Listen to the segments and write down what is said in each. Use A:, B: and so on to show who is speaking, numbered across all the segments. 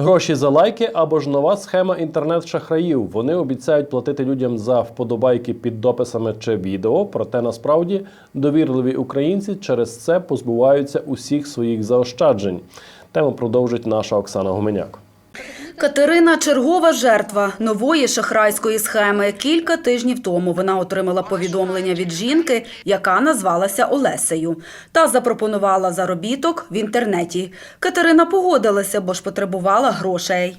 A: Гроші за лайки або ж нова схема інтернет-шахраїв. Вони обіцяють платити людям за вподобайки під дописами чи відео. Проте насправді довірливі українці через це позбуваються усіх своїх заощаджень. Тему продовжить наша Оксана Гуменяк.
B: Катерина чергова жертва нової шахрайської схеми. Кілька тижнів тому вона отримала повідомлення від жінки, яка назвалася Олесею, та запропонувала заробіток в інтернеті. Катерина погодилася, бо ж потребувала грошей.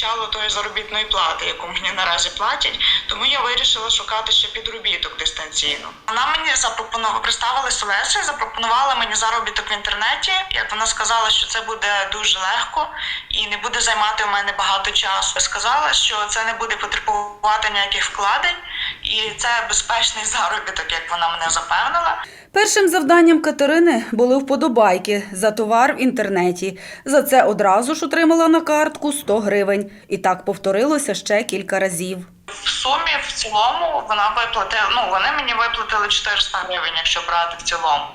C: Вистачало тої заробітної плати, яку мені наразі платять, тому я вирішила шукати ще підробіток дистанційно. Вона мені запропонувала представили Олеся, запропонувала мені заробіток в інтернеті. Як вона сказала, що це буде дуже легко і не буде займати у мене багато часу. Сказала, що це не буде потребувати ніяких вкладень, і це безпечний заробіток, як вона мене запевнила.
B: Першим завданням Катерини були вподобайки за товар в інтернеті. За це одразу ж отримала на картку 100 гривень. І так повторилося ще кілька разів.
C: В сумі в цілому вона виплатила. Ну вони мені виплатили 400 гривень, якщо брати в цілому.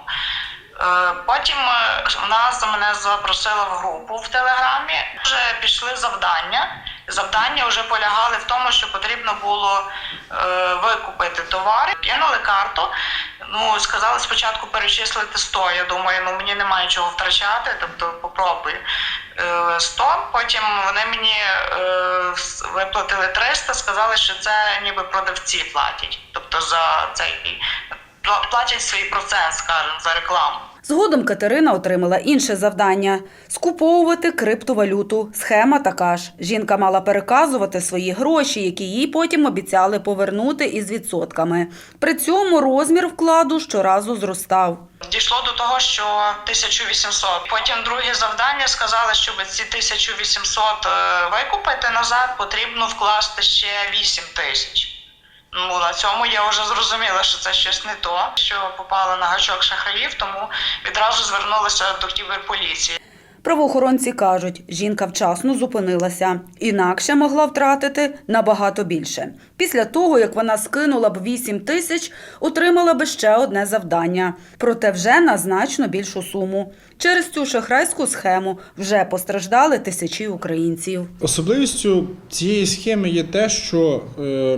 C: Е, Потім е, вона за мене запросила в групу в телеграмі. Вже пішли завдання. Завдання вже полягали в тому, що потрібно було е, викупити товари. Кинули карту. Ну сказали спочатку перечислити 100. Я думаю, ну мені немає чого втрачати, тобто попробую. Е, 100, потім вони мені е, виплатили 300, сказали, що це ніби продавці платять. Тобто за цей пла- платять свій процент, скажімо, за рекламу.
B: Згодом Катерина отримала інше завдання скуповувати криптовалюту. Схема така ж. Жінка мала переказувати свої гроші, які їй потім обіцяли повернути із відсотками. При цьому розмір вкладу щоразу зростав.
C: Дійшло до того, що 1800. Потім друге завдання сказали, щоб ці 1800 е, викупити назад, потрібно вкласти ще 8 тисяч. Ну, на цьому я вже зрозуміла, що це щось не то, що попала на гачок шахраїв, тому відразу звернулася до кіберполіції.
B: Правоохоронці кажуть, жінка вчасно зупинилася, інакше могла втратити набагато більше. Після того, як вона скинула б 8 тисяч, отримала би ще одне завдання, проте вже на значно більшу суму. Через цю шахрайську схему вже постраждали тисячі українців.
D: Особливістю цієї схеми є те, що е,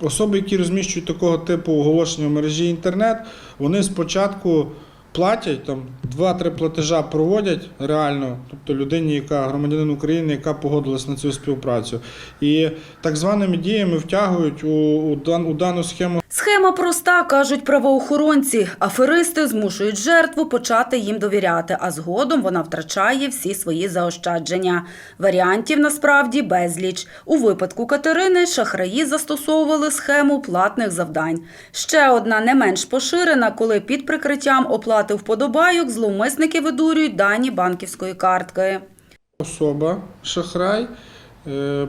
D: особи, які розміщують такого типу оголошення в мережі інтернет, вони спочатку платять там 2-3 платежа проводять реально, тобто людині, яка громадянин України, яка погодилась на цю співпрацю, і так званими діями втягують у, у, у дану схему
B: Схема проста, кажуть правоохоронці. Аферисти змушують жертву почати їм довіряти, а згодом вона втрачає всі свої заощадження. Варіантів насправді безліч. У випадку Катерини шахраї застосовували схему платних завдань. Ще одна не менш поширена, коли під прикриттям оплати вподобайок зловмисники видурюють дані банківської картки.
D: особа, шахрай,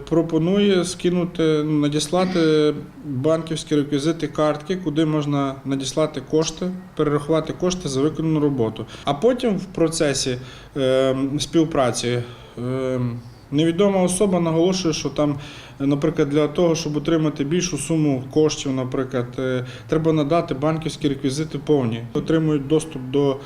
D: пропонує скинути, ну, надіслати банківські реквізити картки, куди можна надіслати кошти, перерахувати кошти за виконану роботу. А потім в процесі е, співпраці. е, Невідома особа наголошує, що там, е, наприклад, для того, щоб отримати більшу суму коштів, наприклад, е, треба надати банківські реквізити повні. Отримують доступ до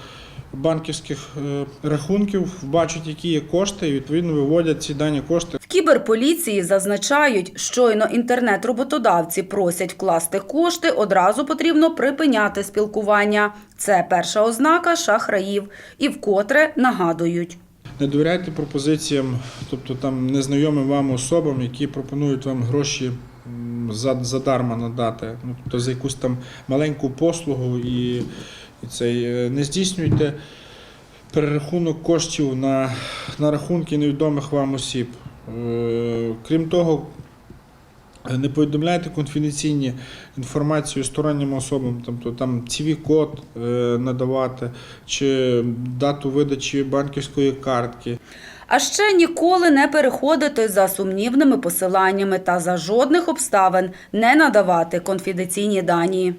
D: банківських е, рахунків, бачать, які є кошти, і відповідно виводять ці дані кошти.
B: В кіберполіції зазначають, щойно інтернет-роботодавці просять вкласти кошти, одразу потрібно припиняти спілкування. Це перша ознака шахраїв. І вкотре нагадують.
D: Не довіряйте пропозиціям, тобто там незнайомим вам особам, які пропонують вам гроші задарма надати, ну, тобто за якусь там маленьку послугу і, і цей, е, не здійснюйте перерахунок коштів на, на рахунки невідомих вам осіб. Е, Крім того, не повідомляйте конфіденційні інформацію стороннім особам, тобто там CV-код е, надавати чи дату видачі банківської картки.
B: А ще ніколи не переходити за сумнівними посиланнями та за жодних обставин не надавати конфіденційні дані.